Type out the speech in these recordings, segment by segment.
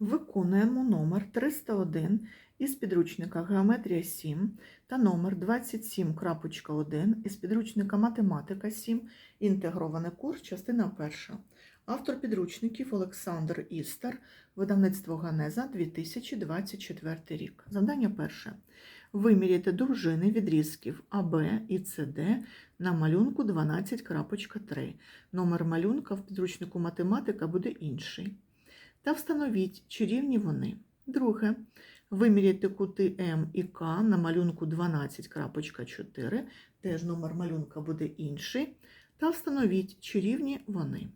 Виконуємо номер 301 із підручника Геометрія 7 та номер 27.1 із підручника Математика 7. Інтегрований курс, частина 1. Автор підручників Олександр Істер, видавництво Ганеза 2024 рік. Завдання перше. Виміряйте довжини відрізків АБ і СД на малюнку 12.3. Номер малюнка в підручнику математика буде інший. Та встановіть, чи рівні вони. Друге. Виміряйте кути М і К на малюнку 12.4, теж номер малюнка буде інший. Та встановіть, чи рівні вони.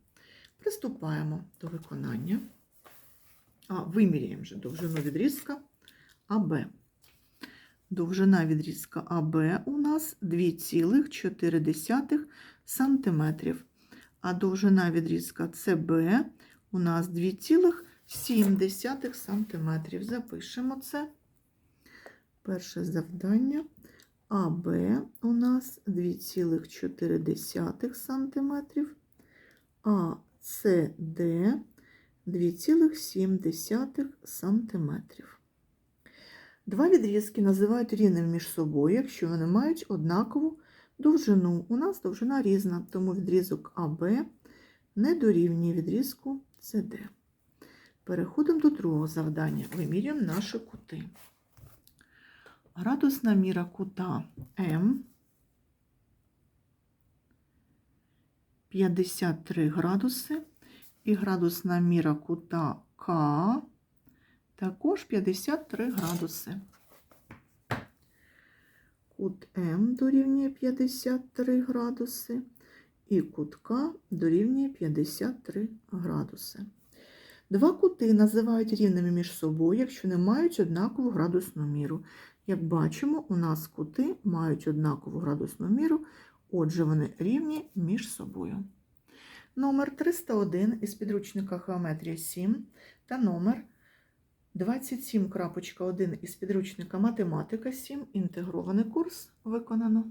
Приступаємо до виконання. А, виміряємо вже довжину відрізка АБ. Довжина відрізка АБ у нас 2,4 см, а довжина відрізка СБ у нас 2,7 см. Запишемо це. Перше завдання. АБ у нас 2,4 см, а СД 2,7 см. Два відрізки називають рівними між собою, якщо вони мають однакову довжину. У нас довжина різна, тому відрізок АБ не дорівнює відрізку СД. Переходимо до другого завдання. Вимірюємо наші кути. Градусна міра кута М 53 градуси і градусна міра кута К також 53 градуси. Кут М дорівнює 53 градуси і кут К дорівнює 53 градуси. Два кути називають рівними між собою, якщо не мають однакову градусну міру. Як бачимо, у нас кути мають однакову градусну міру, отже, вони рівні між собою. Номер 301 із підручника Геометрія 7 та номер 27.1 із підручника Математика 7. Інтегрований курс виконано.